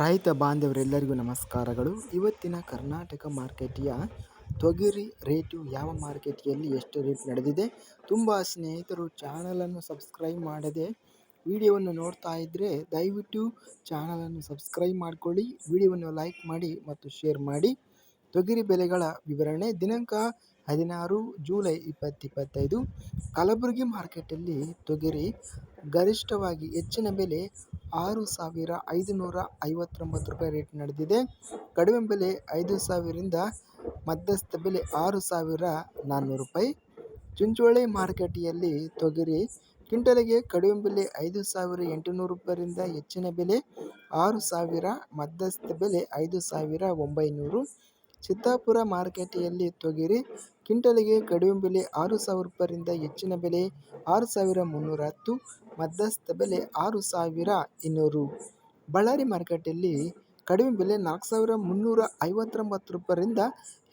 ರೈತ ಬಾಂಧವರೆಲ್ಲರಿಗೂ ನಮಸ್ಕಾರಗಳು. ಇವತ್ತಿನ ಕರ್ನಾಟಕ ಮಾರ್ಕೆಟಿಯ ತೊಗರಿ ರೇಟು ಯಾವ ಮಾರ್ಕೆಟಿಯಲ್ಲಿ ಎಷ್ಟು ರೇಟ್ ನಡೆದಿದೆ ತುಂಬ ಸ್ನೇಹಿತರು ಚಾನಲನ್ನು ಸಬ್ಸ್ಕ್ರೈಬ್ ಮಾಡದೆ ವಿಡಿಯೋವನ್ನು ನೋಡ್ತಾ ಇದ್ದರೆ ದಯವಿಟ್ಟು ಚಾನಲನ್ನು ಸಬ್ಸ್ಕ್ರೈಬ್ ಮಾಡಿಕೊಳ್ಳಿ, ವಿಡಿಯೋವನ್ನು ಲೈಕ್ ಮಾಡಿ ಮತ್ತು ಶೇರ್ ಮಾಡಿ. ತೊಗರಿ ಬೆಲೆಗಳ ವಿವರಣೆ ದಿನಾಂಕ ಹದಿನಾರು ಜೂಲೈ ಇಪ್ಪತ್ತಿಪ್ಪತ್ತೈದು ಕಲಬುರಗಿ ಮಾರ್ಕೆಟಲ್ಲಿ ತೊಗರಿ ಗರಿಷ್ಠವಾಗಿ ಹೆಚ್ಚಿನ ಬೆಲೆ ಆರು ಸಾವಿರ ಐದು ನೂರ ಐವತ್ತೊಂಬತ್ತು ರೂಪಾಯಿ ರೇಟ್ ನಡೆದಿದೆ. ಕಡಿಮೆ ಬೆಲೆ ಐದು ಸಾವಿರದಿಂದ ಮಧ್ಯಸ್ಥ ಬೆಲೆ ಆರು ಸಾವಿರ ನಾನ್ನೂರು ರೂಪಾಯಿ. ಚುಂಚೋಳಿ ಮಾರುಕಟ್ಟೆಯಲ್ಲಿ ತೊಗರಿ ಕ್ವಿಂಟಲಿಗೆ ಕಡಿಮೆ ಬೆಲೆ ಐದು ಸಾವಿರ ಎಂಟುನೂರು ರೂಪಾಯಿಯಿಂದ ಹೆಚ್ಚಿನ ಬೆಲೆ ಆರು ಸಾವಿರ, ಮಧ್ಯಸ್ಥ ಬೆಲೆ ಐದು ಸಾವಿರ ಒಂಬೈನೂರು. ಸಿದ್ದಾಪುರ ಮಾರುಕಟ್ಟೆಯಲ್ಲಿ ತೊಗರಿ ಕ್ವಿಂಟಲಿಗೆ ಕಡಿಮೆ ಬೆಲೆ ಆರು ಸಾವಿರ ರೂಪಾಯಿಂದ ಹೆಚ್ಚಿನ ಬೆಲೆ ಆರು ಸಾವಿರ ಮುನ್ನೂರ ಹತ್ತು, ಮಧ್ಯಸ್ಥ ಬೆಲೆ ಆರು ಸಾವಿರ ಇನ್ನೂರು. ಬಳ್ಳಾರಿ ಮಾರುಕಟ್ಟೆಯಲ್ಲಿ ಕಡಿಮೆ ಬೆಲೆ ನಾಲ್ಕು ಸಾವಿರ ಮುನ್ನೂರ ಐವತ್ತೊಂಬತ್ತು ರೂಪಾಯಿಂದ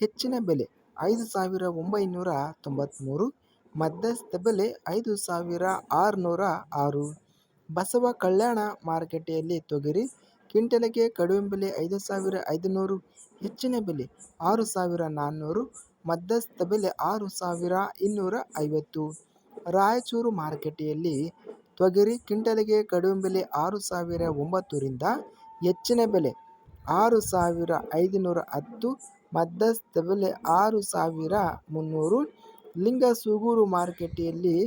ಹೆಚ್ಚಿನ ಬೆಲೆ ಐದು ಸಾವಿರ ಒಂಬೈನೂರ ತೊಂಬತ್ತ್ಮೂರು, ಮಧ್ಯಸ್ಥ ಬೆಲೆ ಐದು ಸಾವಿರ ಆರುನೂರ ಆರು. ಬಸವ ಕಲ್ಯಾಣ ಮಾರುಕಟ್ಟೆಯಲ್ಲಿ ತೊಗರಿ ಕ್ವಿಂಟಲಿಗೆ ಕಡಿಮೆ ಬೆಲೆ ಐದು ಸಾವಿರ ಐದುನೂರು, ಹೆಚ್ಚಿನ ಬೆಲೆ ಆರು ಸಾವಿರ ನಾನ್ನೂರು ಮಧ್ಯಸ್ಥ ಬೆಲೆ ಆರು ಸಾವಿರ ಇನ್ನೂರ ಐವತ್ತು. ರಾಯಚೂರು ಮಾರುಕಟ್ಟೆಯಲ್ಲಿ ತೊಗರಿ ಕ್ವಿಂಟಲಿಗೆ ಕಡಿಮೆ ಬೆಲೆ ಆರು ಸಾವಿರ ಒಂಬತ್ತರಿಂದ ಹೆಚ್ಚಿನ ಬೆಲೆ ಆರು ಸಾವಿರ ಐದುನೂರ ಹತ್ತು ಮಧ್ಯಸ್ಥ ಬೆಲೆ ಆರು ಸಾವಿರ ಮುನ್ನೂರು. ಲಿಂಗಸೂಗೂರು ಮಾರುಕಟ್ಟೆಯಲ್ಲಿ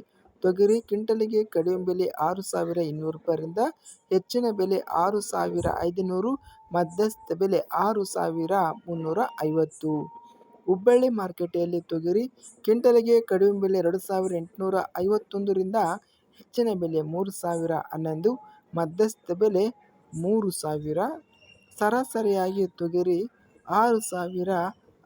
ತೊಗರಿ ಕ್ವಿಂಟಲಿಗೆ ಕಡಿಮೆ ಬೆಲೆ ಆರು ಸಾವಿರ ಇನ್ನೂರು ರೂಪಾಯಿಂದ ಹೆಚ್ಚಿನ ಬೆಲೆ ಆರು ಸಾವಿರ ಐದುನೂರು ಮಧ್ಯಸ್ಥ ಬೆಲೆ ಆರು ಸಾವಿರ ಮುನ್ನೂರ ಐವತ್ತು. ಹುಬ್ಬಳ್ಳಿ ಮಾರುಕಟ್ಟೆಯಲ್ಲಿ ತೊಗರಿ ಕ್ವಿಂಟಲಿಗೆ ಕಡಿಮೆ ಬೆಲೆ ಎರಡು ಸಾವಿರ ಎಂಟುನೂರ ಐವತ್ತೊಂದರಿಂದ ಹೆಚ್ಚಿನ ಬೆಲೆ ಮೂರು ಸಾವಿರ ಹನ್ನೊಂದು, ಮಧ್ಯಸ್ಥ ಬೆಲೆ ಮೂರು ಸಾವಿರ, ಸರಾಸರಿಯಾಗಿ ತೊಗರಿ ಆರು ಸಾವಿರ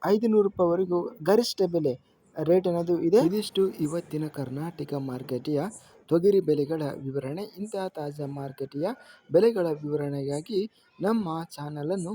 ಐದುನೂರು ರೂಪಾಯಿವರೆಗೂ ಗರಿಷ್ಠ ಬೆಲೆ ರೇಟ್ ಅನ್ನೋದು ಇದೆ? ಇದಿಷ್ಟು ಇವತ್ತಿನ ಕರ್ನಾಟಕ ಮಾರ್ಕೆಟಿಯ ತೊಗರಿ ಬೆಲೆಗಳ ವಿವರಣೆ. ಇಂತಹ ತಾಜಾ ಮಾರ್ಕೆಟಿಯ ಬೆಲೆಗಳ ವಿವರಣೆಗಾಗಿ ನಮ್ಮ ಚಾನಲನ್ನು